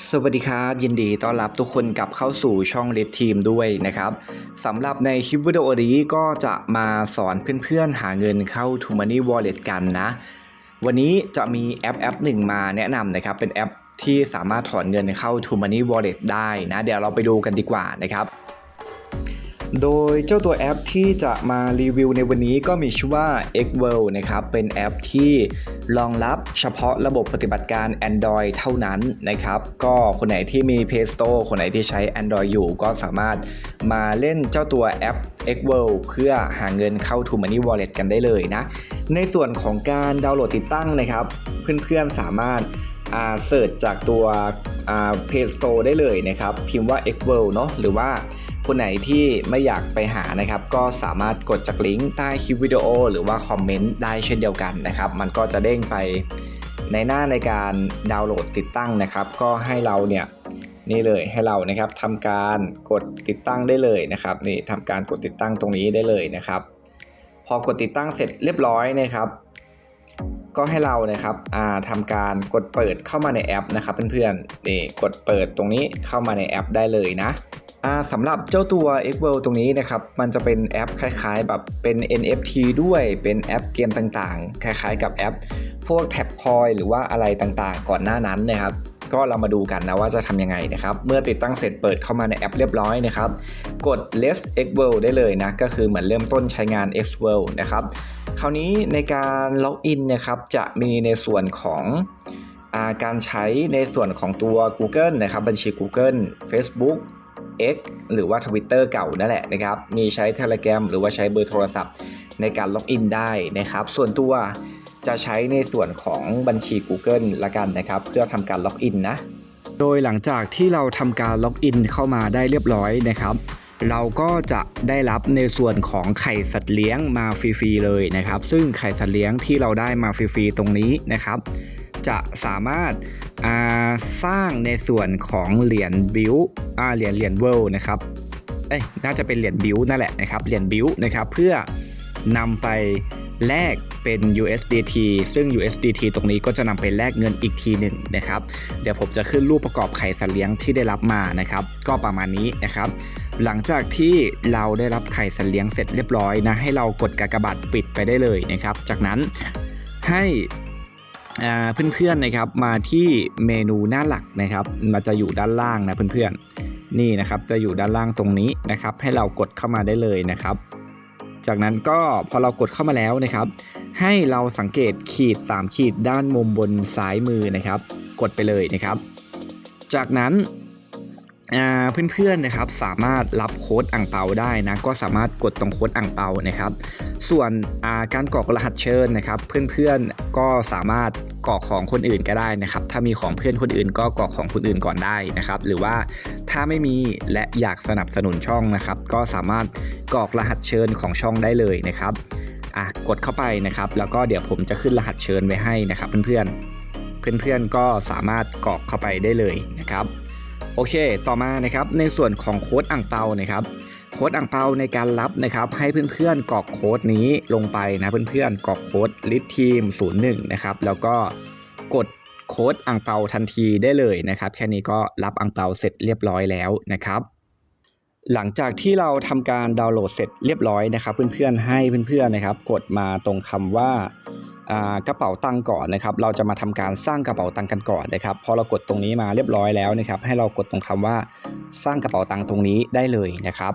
สวัสดีครับ ยินดีต้อนรับทุกคนกลับเข้าสู่ช่อง Red Team ด้วยนะครับสำหรับในคลิปวิดีโอนี้ก็จะมาสอนเพื่อนๆหาเงินเข้า t o Money Wallet กันนะ วันนี้จะมีแอปแอปหนึ่งมาแนะนำนะครับ เป็นแอปที่สามารถถอนเงินเข้า t o Money Wallet ได้นะ เดี๋ยวเราไปดูกันดีกว่านะครับ โดยเจ้าตัวแอปที่จะมารีวิวในวันนี้ก็มีชื่อว่า Xworld นะครับ เป็นแอปที่รองรับเฉพาะระบบปฏิบัติการ Android เท่านั้นนะครับ ก็คนไหนที่มี Play Store คนไหนที่ใช้ Android อยู่ก็สามารถมาเล่นเจ้าตัวแอป Xworld เพื่อหาเงินเข้า To Money Wallet กันได้เลยนะ ในส่วนของการดาวน์โหลดติดตั้งนะครับ เพื่อนๆสามารถอ่าเสิร์ชจากตัวอ่า Play Store ได้เลยนะครับ พิมพ์ว่า Xworld เนาะหรือว่า คนไหนที่ไม่อยากไปหานะครับ ก็สามารถกดจากลิงก์ใต้คลิปวิดีโอ หรือว่าคอมเมนต์ได้เช่นเดียวกันนะครับ มันก็จะเด้งไปในหน้าในการดาวน์โหลดติดตั้งนะครับ ก็ให้เราเนี่ยนี่เลยให้เรานะครับทำการกดติดตั้งได้เลยนะครับ นี่ทำการกดติดตั้งตรงนี้ได้เลยนะครับ พอกดติดตั้งเสร็จเรียบร้อยนะครับ ก็ให้เรานะครับอ่าทำการกดเปิดเข้ามาในแอปนะครับ เพื่อนๆนี่กดเปิดตรงนี้เข้ามาในแอปได้เลยนะ สำหรับเจ้าตัว x w o r l d ตรงนี้นะครับ มันจะเป็นแอปคล้ายๆ แบบเป็น NFT ด้วยเป็นแอปเกมต่างๆ คล้ายๆ กับแอป พวกแท็บคอยหรือว่าอะไรต่างๆ ก่อนหน้านั้นนะครับก็เรามาดูกันนะว่าจะทำยังไงนะครับ เมื่อติดตั้งเสร็จเปิดเข้ามาในแอปเรียบร้อยนะครับ กด Let's X World ได้เลยนะ ก็คือเหมือนเริ่มต้นใช้งาน X World นะครับ คราวนี้ในการล็อกอินนะครับ จะมีในส่วนของอาการใช้ในส่วนของตัว Google นะครับ บัญชี Google Facebook X หรือว่า Twitter เก่านั่นแหละนะครับ มีใช้ Telegram หรือว่าใช้เบอร์โทรศัพท์ ในการล็อกอินได้นะครับ ส่วนตัวจะใช้ในส่วนของบัญชี Google ละกันนะครับ เพื่อทำการล็อกอินนะ โดยหลังจากที่เราทำการล็อกอินเข้ามาได้เรียบร้อยนะครับ เราก็จะได้รับในส่วนของไข่สัตว์เลี้ยงมาฟรีๆเลยนะครับ ซึ่งไข่สัตว์เลี้ยงที่เราได้มาฟรีๆตรงนี้นะครับ จะสามารถสร้างในส่วนของเหรียญบิวเหรียญเหรียญเวิลด์นะครับเอ้ยน่าจะเป็นเหรียญบิวนั่นแหละนะครับเหรียญบิวนะครับเพื่อนำไปแลกเป็น USDT ซึ่ง USDT ตรงนี้ก็จะนำไปแลกเงินอีกทีหนึ่งนะครับ เดี๋ยวผมจะขึ้นรูปประกอบไข่สัตว์เลี้ยงที่ได้รับมานะครับ ก็ประมาณนี้นะครับ หลังจากที่เราได้รับไข่สัตว์เลี้ยงเสร็จเรียบร้อยนะ ให้เรากดกากบาทปิดไปได้เลยนะครับ จากนั้นให้ เพื่อนๆนะครับมาที่เมนูหน้าหลักนะครับมันจะอยู่ด้านล่างนะเพื่อนๆนี่นะครับจะอยู่ด้านล่างตรงนี้นะครับ ให้เรากดเข้ามาได้เลยนะครับ จากนั้นก็พอเรากดเข้ามาแล้วนะครับ ให้เราสังเกตขีด 3 ขีดด้านมุมบนซ้ายมือนะครับ กดไปเลยนะครับ จากนั้น เพื่อนๆนะครับสามารถรับโค้ดอ่างเปาได้นะก็สามารถกดตรงโค้ดอ่างเปานะครับ ส่วนการกรอกรหัสเชิญนะครับ เพื่อนๆก็สามารถกรอกของคนอื่นก็ได้นะครับ ถ้ามีของเพื่อนคนอื่น ก็กรอกของคนอื่นก่อนได้นะครับ หรือว่าถ้าไม่มีและอยากสนับสนุนช่องนะครับ ก็สามารถกรอกรหัสเชิญของช่องได้เลยนะครับอะกดเข้าไปนะครับ แล้วก็เดี๋ยวผมจะขึ้นรหัสเชิญไว้ให้นะครับ เพื่อนๆเพื่อนๆก็สามารถกรอกเข้าไปได้เลยนะครับ โอเค ต่อมานะครับในส่วนของโค้ดอ่างเปานะครับโค้ดอ่างเปาในการรับนะครับให้เพื่อนๆกรอกโค้ดนี้ลงไปนะเพื่อนๆกรอกโค้ดลิททีม01นะครับแล้วก็กดโค้ดอ่างเปาทันทีได้เลยนะครับ แค่นี้ก็รับอ่างเปาเสร็จเรียบร้อยแล้วนะครับ หลังจากที่เราทำการดาวน์โหลดเสร็จเรียบร้อยนะครับ เพื่อนๆให้เพื่อนๆนะครับ กดมาตรงคำว่าอ่า กระเป๋าตังก่อนนะครับเราจะมาทำการสร้างกระเป๋าตังกันก่อนนะครับพอเรากดตรงนี้มาเรียบร้อยแล้วนะครับให้เรากดตรงคำว่าสร้างกระเป๋าตังตรงนี้ได้เลยนะครับ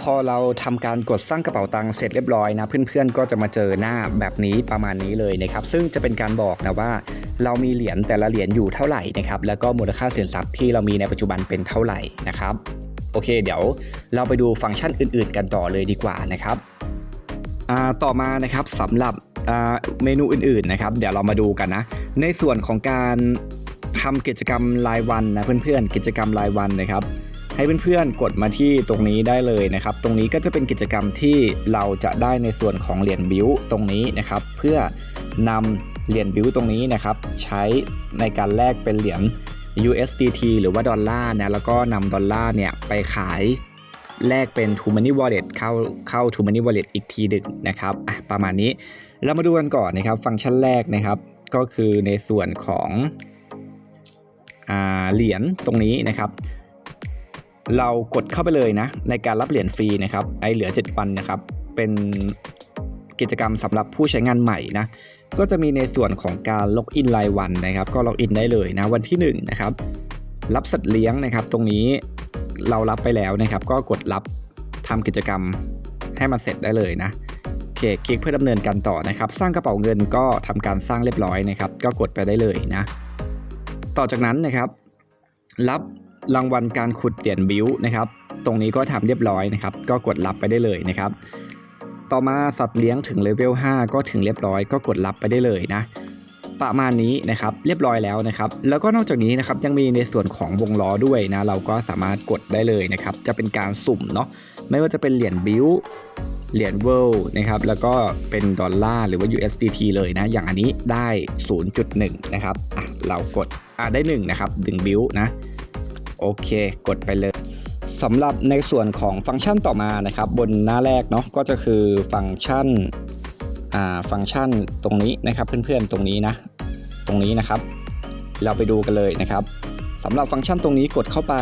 พอเราทำการกดสร้างกระเป๋าตังเสร็จเรียบร้อยนะเพื่อนๆก็จะมาเจอหน้าแบบนี้ประมาณนี้เลยนะครับซึ่งจะเป็นการบอกนะว่า เรามีเหรียญแต่ละเหรียญอยู่เท่าไหร่นะครับแล้วก็มูลค่าสินทรัพย์ที่เรามีในปัจจุบันเป็นเท่าไหร่นะครับโอเค เดี๋ยวเราไปดูฟังก์ชันอื่น ๆ กันต่อเลยดีกว่านะครับต่อมานะครับสำหรับ เมนูอื่นๆนะครับ เดี๋ยวเรามาดูกันนะ ในส่วนของการทำกิจกรรมรายวันนะเพื่อนๆ กิจกรรมรายวันนะครับ ให้เพื่อนๆ กดมาที่ตรงนี้ได้เลยนะครับ ตรงนี้ก็จะเป็นกิจกรรมที่เราจะได้ในส่วนของเหรียญบิวตรงนี้นะครับ เพื่อนำเหรียญบิวตรงนี้นะครับ ใช้ในการแลกเป็นเหรียญ USDT หรือว่าดอลลาร์นะแล้วก็นำดอลลาร์เนี่ยไปขาย แลกเป็น t o Money Wallet เข้าเข้า t o Money Wallet อีกทีหนึ่งนะครับประมาณนี้เรามาดูกันก่อนนะครับ ฟังก์ชันแรกนะครับ ก็คือในส่วนของอเหรียญตรงนี้นะครับ เรากดเข้าไปเลยนะ ในการรับเหรียญฟรีนะครับไอเหลือ 7 วันนะครับ เป็นกิจกรรมสำหรับผู้ใช้งานใหม่นะ ก็จะมีในส่วนของการล็อกอินรายวันนะครับ ก็ล็อกอินได้เลยนะวันที่1นะครับรับสัตว์เลี้ยงนะครับ ตรงนี้ เรารับไปแล้วนะครับ ก็กดรับทำกิจกรรมให้มันเสร็จได้เลยนะโอเคคลิกเพื่อดำเนินการต่อนะครับ สร้างกระเป๋าเงินก็ทำการสร้างเรียบร้อยนะครับ ก็กดไปได้เลยนะ ต่อจากนั้นนะครับ รับรางวัลการขุดเหรียญบิวนะครับ ตรงนี้ก็ทำเรียบร้อยนะครับ ก็กดรับไปได้เลยนะครับ ต่อมาสัตว์เลี้ยงถึงเลเวล5ก็ถึงเรียบร้อย ก็กดรับไปได้เลยนะ ประมาณนี้นะครับเรียบร้อยแล้วนะครับแล้วก็นอกจากนี้นะครับยังมีในส่วนของวงล้อด้วยนะเราก็สามารถกดได้เลยนะครับจะเป็นการสุ่มเนาะไม่ว่าจะเป็นเหรียญบิวเหรียญเวิลนะครับแล้วก็เป็นดอลลาร์หรือว่า USDT เลยนะ อย่างอันนี้ได้ 0.1 นะครับอะเรากดอะได้ 1 นะครับดึงบิวนะ โอเค กดไปเลยสำหรับในส่วนของฟังก์ชันต่อมานะครับ บนหน้าแรกเนาะก็จะคือฟังก์ชัน ฟังก์ชันตรงนี้นะครับเพื่อนๆตรงนี้นะตรงนี้นะครับ เราไปดูกันเลยนะครับสำหรับฟังก์ชันตรงนี้กดเข้าไป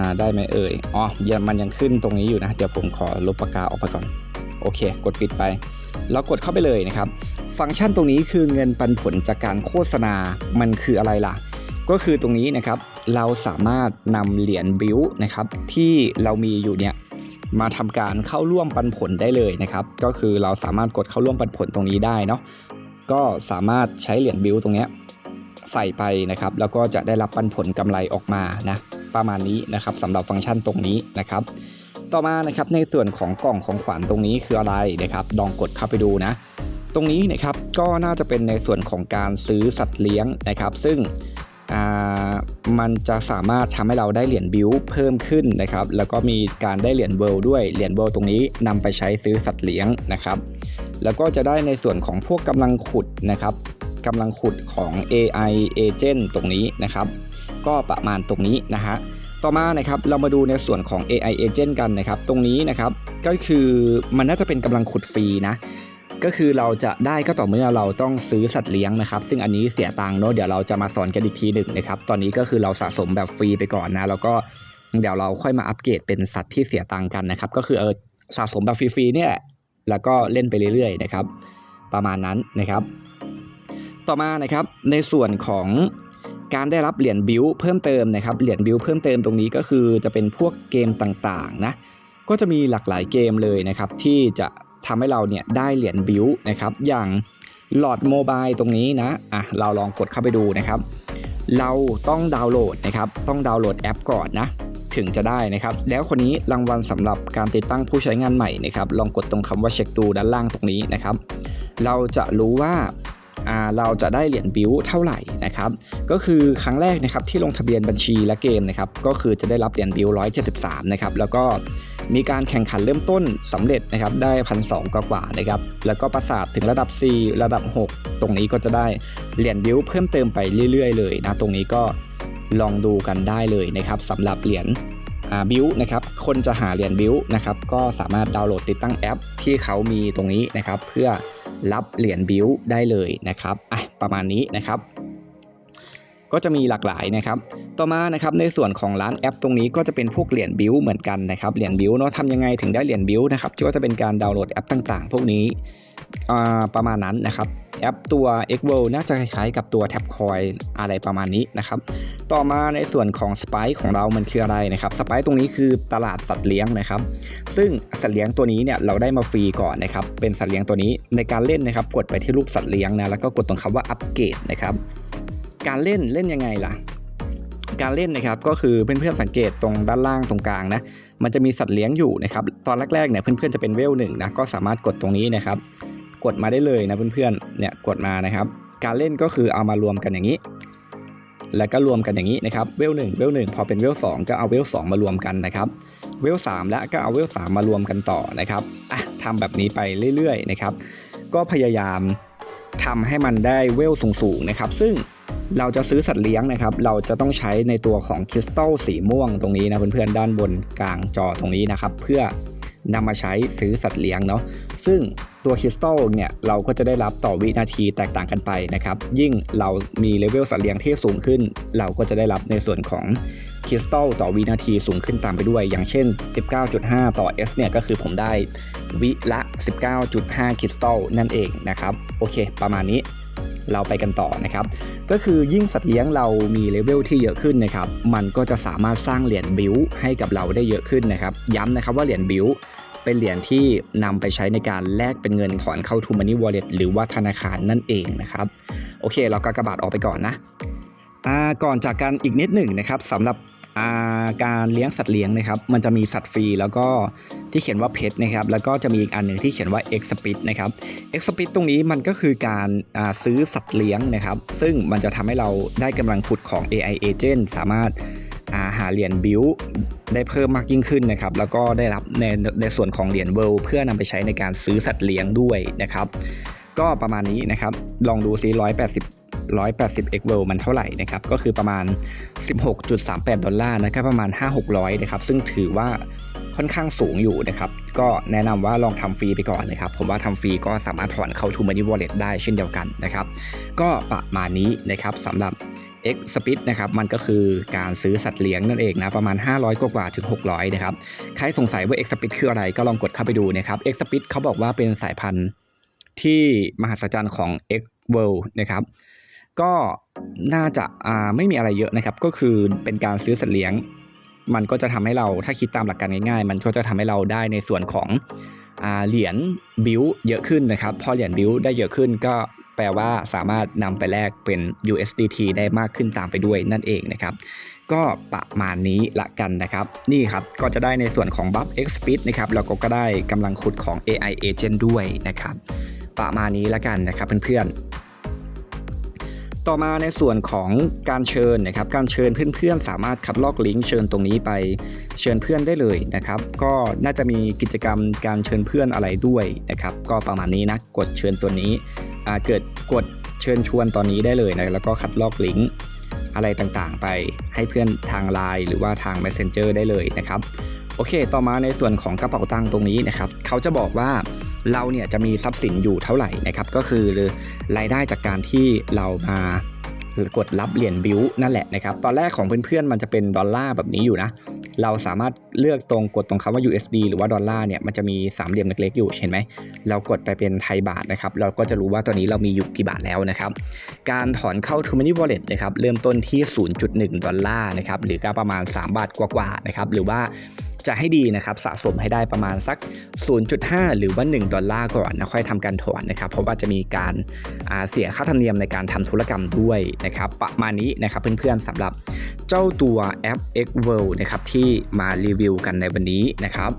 าได้ไหมเอ่ยอ๋อมันยังขึ้นตรงนี้อยู่นะ เดี๋ยวผมขอลบปากกาออกไปก่อน โอเค กดปิดไป แล้วกดเข้าไปเลยนะครับ ฟังก์ชันตรงนี้คือเงินปันผลจากการโฆษณา มันคืออะไรล่ะ ก็คือตรงนี้นะครับ เราสามารถนำเหรียญบิวนะครับที่เรามีอยู่เนี่ย มาทำการเข้าร่วมปันผลได้เลยนะครับ ก็คือเราสามารถกดเข้าร่วมปันผลตรงนี้ได้เนาะก็สามารถใช้เหรียญบิวตรงนี้ใส่ไปนะครับ แล้วก็จะได้รับปันผลกำไรออกมานะประมาณนี้นะครับสำหรับฟังก์ชันตรงนี้นะครับ ต่อมานะครับในส่วนของกล่องของขวัญตรงนี้คืออะไรนะครับลองกดเข้าไปดูนะ ตรงนี้นะครับก็น่าจะเป็นในส่วนของการซื้อสัตว์เลี้ยงนะครับ ซึ่ง มันจะสามารถทำให้เราได้เหรียญบิวเพิ่มขึ้นนะครับ แล้วก็มีการได้เหรียญเวิลด้วย เหรียญเวิลด์ตรงนี้นำไปใช้ซื้อสัตว์เลี้ยงนะครับ แล้วก็จะได้ในส่วนของพวกกำลังขุดนะครับกำลังขุดของ AI agent ตรงนี้นะครับ ก็ประมาณตรงนี้นะฮะต่อมานะครับเรามาดูในส่วนของ AI agent กันนะครับ ตรงนี้นะครับก็คือมันน่าจะเป็นกำลังขุดฟรีนะ ก็คือเราจะได้ก็ต่อเมื่อเราต้องซื้อสัตว์เลี้ยงนะครับ ซึ่งอันนี้เสียตังค์เนาะเดี๋ยวเราจะมาสอนกันอีกทีหนึ่งนะครับ ตอนนี้ก็คือเราสะสมแบบฟรีไปก่อนนะแล้วก็เดี๋ยวเราค่อยมาอัปเกรดเป็นสัตว์ที่เสียตังค์กันนะครับ ก็คือเออสะสมแบบฟรีๆเนี่ยแล้วก็เล่นไปเรื่อยๆนะครับ ประมาณนั้นนะครับ ต่อมานะครับในส่วนของการได้รับเหรียญบิวเพิ่มเติมนะครับเหรียญบิวเพิ่มเติมตรงนี้ก็คือจะเป็นพวกเกมต่างๆนะก็จะมีหลากหลายเกมเลยนะครับที่จะ ทำให้เราเนี่ยได้เหรียญบิวนะครับอย่างหลอดโมบายตรงนี้นะอะเราลองกดเข้าไปดูนะครับ เราต้องดาวน์โหลดนะครับต้องดาวน์โหลดแอปก่อนนะถึงจะได้นะครับ แล้วคนนี้รางวัลสำหรับการติดตั้งผู้ใช้งานใหม่นะครับ ลองกดตรงคำว่าเช็คดูด้านล่างตรงนี้นะครับ เราจะรู้ว่าอ่าเราจะได้เหรียญบิวเท่าไหร่นะครับ ก็คือครั้งแรกนะครับที่ลงทะเบียนบัญชีและเกมนะครับ ก็คือจะได้รับเหรียญบิว173 นะครับ แล้วก็ มีการแข่งขันเริ่มต้นสำเร็จนะครับได้พันสองกว่านะครับแล้วก็ประสาทถึงระดับ 4 ระดับ 6 ตรงนี้ก็จะได้เหรียญบิวเพิ่มเติมไปเรื่อย ๆ เลยนะตรงนี้ก็ลองดูกันได้เลยนะครับสำหรับเหรียญบิวนะครับคนจะหาเหรียญบิวนะครับก็สามารถดาวน์โหลดติดตั้งแอป ที่เขามีตรงนี้นะครับเพื่อรับเหรียญบิวได้เลยนะครับอะประมาณนี้นะครับ ก็จะมีหลากหลายนะครับ ต่อมานะครับในส่วนของร้านแอปตรงนี้ก็จะเป็นพวกเหรียญบิวเหมือนกันนะครับเหรียญบิวเนาะทำยังไงถึงได้เหรียญบิวนะครับก็จะเป็นการดาวน์โหลดแอปต่างๆ พวกนี้ประมาณนั้นนะครับแอปตัว x w o r l d น่าจะคล้ายๆกับตัว Tap c o i อะไรประมาณนี้นะครับ ต่อมาในส่วนของ Spike ของเรามันคืออะไรนะครับ s p i ตรงนี้คือตลาดสัตว์เลี้ยงนะครับ ซึ่งสัตว์เลี้ยงตัวนี้เนี่ยเราได้มาฟรีก่อนนะครับ เป็นสัตว์เลี้ยงตัวนี้ในการเล่นนะครับ กดไปที่รูปสัตว์เลี้ยงนะ แล้วก็กดตรงคำว่าอัปเกรดนะครับ การเล่นเล่นยังไงล่ะ การเล่นนะครับก็คือเพื่อนๆสังเกตตรงด้านล่างตรงกลางนะมันจะมีสัตว์เลี้ยงอยู่นะครับตอนแรกๆเนี่ยเพื่อนๆจะเป็นเวลหนึ่งนะก็สามารถกดตรงนี้นะครับ กดมาได้เลยนะเพื่อนๆเนี่ยกดมานะครับ การเล่นก็คือเอามารวมกันอย่างนี้ แล้วก็รวมกันอย่างนี้นะครับเวลหนึ่งเวลหนึ่งพอเป็นเวลสองก็เอาเวลสองมารวมกันนะครับเวลสามแล้วก็เอาเวลสามมารวมกันต่อนะครับอะทำแบบนี้ไปเรื่อยๆนะครับ ก็พยายาม ทำให้มันได้เวลสูงๆนะครับ ซึ่งเราจะซื้อสัตว์เลี้ยงนะครับ เราจะต้องใช้ในตัวของคริสตัลสีม่วงตรงนี้นะเพื่อนๆด้านบนกลางจอตรงนี้นะครับ เพื่อนำมาใช้ซื้อสัตว์เลี้ยงเนาะซึ่งตัวคริสตัลเนี่ยเราก็จะได้รับต่อวินาทีแตกต่างกันไปนะครับ ยิ่งเรามีเลเวลสัตว์เลี้ยงที่สูงขึ้น เราก็จะได้รับในส่วนของ คริสตัลต่อวินาทีสูงขึ้นตามไปด้วย อย่างเช่น 19.5 ต่อ S เนี่ยก็คือผมได้วิละ 19.5 คริสตัลนั่นเองนะครับ โอเค ประมาณนี้เราไปกันต่อนะครับ ก็คือยิ่งสัตว์เลี้ยงเรามีเลเวลที่เยอะขึ้นนะครับ มันก็จะสามารถสร้างเหรียญบิวให้กับเราได้เยอะขึ้นนะครับ ย้ำนะครับว่าเหรียญบิวเป็นเหรียญที่นำไปใช้ในการแลกเป็นเงินถอนเข้า t ูมันนี่วอลเล็ตหรือว่าธนาคารนั่นเองนะครับ โอเค เราก็กระบาดออกไปก่อนนะก่อนจากกันอีกนิดหนึ่งนะครับสำหรับ การเลี้ยงสัตว์เลี้ยงนะครับ มันจะมีสัตว์ฟรีแล้วก็ที่เขียนว่าเพชนะครับ แล้วก็จะมีอีกอันหนึ่งที่เขียนว่า X Speed นะครับ X Speed ตรงนี้มันก็คือการาซื้อสัตว์เลี้ยงนะครับ ซึ่งมันจะทำให้เราได้กำลังขุดของ AI Agent สามารถาหาเหรียญบิวได้เพิ่มมากยิ่งขึ้นนะครับ แล้วก็ได้รับในในส่วนของเหรียญเวิลเพื่อนำไปใช้ในการซื้อสัตว์เลี้ยงด้วยนะครับ ก็ประมาณนี้นะครับ ลองดูซิ180 180 x w o r l d มันเท่าไหร่นะครับ ก็คือประมาณ 16.38 ดอลลาร์นะครับประมาณ 5-600 นะครับ ซึ่งถือว่าค่อนข้างสูงอยู่นะครับ ก็แนะนำว่าลองทำฟรีไปก่อนนะครับ ผมว่าทำฟรีก็สามารถถอนเข้า t ู Money Wallet ได้เช่นเดียวกันนะครับ ก็ประมาณนี้นะครับสำหรับ X Speed นะครับ มันก็คือการซื้อสัตว์เลี้ยงนั่นเองนะ ประมาณ 500 กว่าๆถึง 600 นะครับ ใครสงสัยว่า X Speed คืออะไรก็ลองกดเข้าไปดูนะครับ X Speed เขาบอกว่าเป็นสายพันธุ์ที่มหัศจรรย์ของ X World นะครับ ก็น่าจะาไม่มีอะไรเยอะนะครับ ก็คือเป็นการซื้อสัตว์เลี้ยง มันก็จะทำให้เราถ้าคิดตามหลักการง่ายๆ มันก็จะทำให้เราได้ในส่วนของอเหรียญบิวเยอะขึ้นนะครับ พอเหรียญบิวได้เยอะขึ้นก็แปลว่าสามารถนำไปแลกเป็น USDT ได้มากขึ้นตามไปด้วยนั่นเองนะครับ ก็ประมาณนี้ละกันนะครับ นี่ครับก็จะได้ในส่วนของ Buff X Speed นะครับแล้วก็ก็ได้กำลังขุดของ AI Agent ด้วยนะครับ ประมาณนี้ละกันนะครับเพื่อนๆ ต่อมาในส่วนของการเชิญนะครับ การเชิญเพื่อนๆ สามารถคัดลอกลิงก์เชิญตรงนี้ไปเชิญเพื่อนได้เลยนะครับ ก็น่าจะมีกิจกรรมการเชิญเพื่อนอะไรด้วยนะครับ ก็ประมาณนี้นะกดเชิญตัวนี้เกิดกดเชิญชวนตอนนี้ได้เลยนะแล้วก็คัดลอกลิงก์อะไรต่างๆ ไปให้เพื่อนทาง Line หรือว่าทาง Messenger ได้เลยนะครับ โอเค ต่อมาในส่วนของกระเป๋าตังค์ตรงนี้นะครับ เขาจะบอกว่า เราเนี่ยจะมีทรัพย์สินอยู่เท่าไหร่นะครับก็คือรายได้จากการที่เรามากดรับเหรียญบิวนั่นแหละนะครับตอนแรกของเพื่อนๆมันจะเป็นดอลลาร์แบบนี้อยู่นะเราสามารถเลือกตรงกดตรงคำว่า USD หรือว่าดอลลาร์เนี่ยมันจะมีสามเหลี่ยมเล็กๆอยู่เห็นไหมเรากดไปเป็นไทยบาทนะครับเราก็จะรู้ว่าตอนนี้เรามีอยู่กี่บาทแล้วนะครับการถอนเข้า True Money Wallet นะครับเริ่มต้นที่ 0.1 ดอลลาร์นะครับหรือก็ประมาณ 3 บาทกว่าๆนะครับหรือว่า จะให้ดีนะครับสะสมให้ได้ประมาณสัก 0.5 หรือว่า 1 ดอลลาร์ก่อนนะค่อยทำการถอนนะครับ เพราะว่าจะมีการเสียค่าธรรมเนียมในการทำธุรกรรมด้วยนะครับ ประมาณนี้นะครับเพื่อนๆสำหรับเจ้าตัวแอป X World นะครับที่มารีวิวกันในวันนี้นะครับ